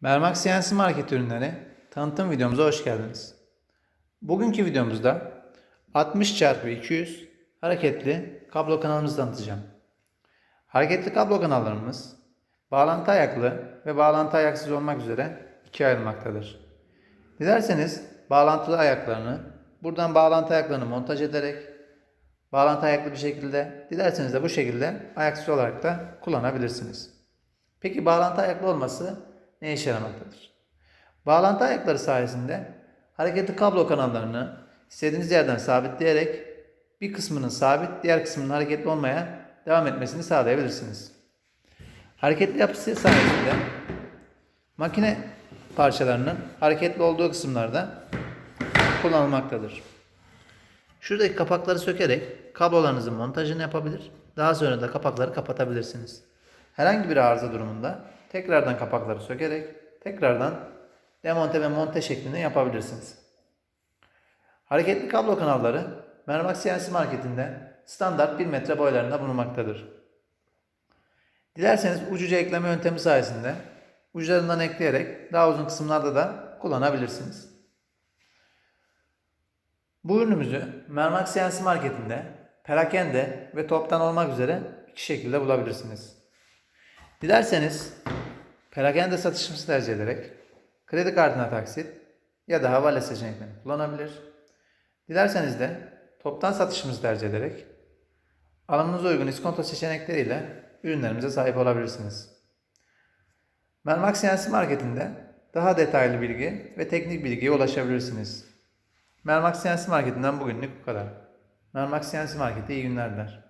Mermak CNC Market ürünleri tanıtım videomuza hoş geldiniz. Bugünkü videomuzda 60 x 200 hareketli kablo kanalımızı tanıtacağım. Hareketli kablo kanallarımız bağlantı ayaklı ve bağlantı ayaksız olmak üzere ikiye ayrılmaktadır. Dilerseniz bağlantılı ayaklarını buradan bağlantı ayaklarını montaj ederek bağlantı ayaklı bir şekilde dilerseniz de bu şekilde ayaksız olarak da kullanabilirsiniz. Peki bağlantı ayaklı olması ne işe yaramaktadır? Bağlantı ayakları sayesinde hareketli kablo kanallarını istediğiniz yerden sabitleyerek bir kısmının sabit, diğer kısmının hareketli olmaya devam etmesini sağlayabilirsiniz. Hareketli yapısı sayesinde makine parçalarının hareketli olduğu kısımlarda kullanılmaktadır. Şuradaki kapakları sökerek kablolarınızın montajını yapabilir. Daha sonra da kapakları kapatabilirsiniz. Herhangi bir arıza durumunda tekrardan kapakları sökerek tekrardan demonte ve monte şeklinde yapabilirsiniz. Hareketli kablo kanalları Mermak CNC marketinde standart 1 metre boylarında bulunmaktadır. Dilerseniz ucuca ekleme yöntemi sayesinde uçlarından ekleyerek daha uzun kısımlarda da kullanabilirsiniz. Bu ürünümüzü Mermak CNC marketinde perakende ve toptan olmak üzere iki şekilde bulabilirsiniz. Dilerseniz perakende satışımızı tercih ederek kredi kartına taksit ya da havale seçeneklerini kullanabilir. Dilerseniz de toptan satışımızı tercih ederek alımınıza uygun iskonto seçenekleriyle ürünlerimize sahip olabilirsiniz. Mermak CNC Market'inde daha detaylı bilgi ve teknik bilgiye ulaşabilirsiniz. Mermak CNC Market'inden bugünlük bu kadar. Mermak CNC Market'e iyi günler diler.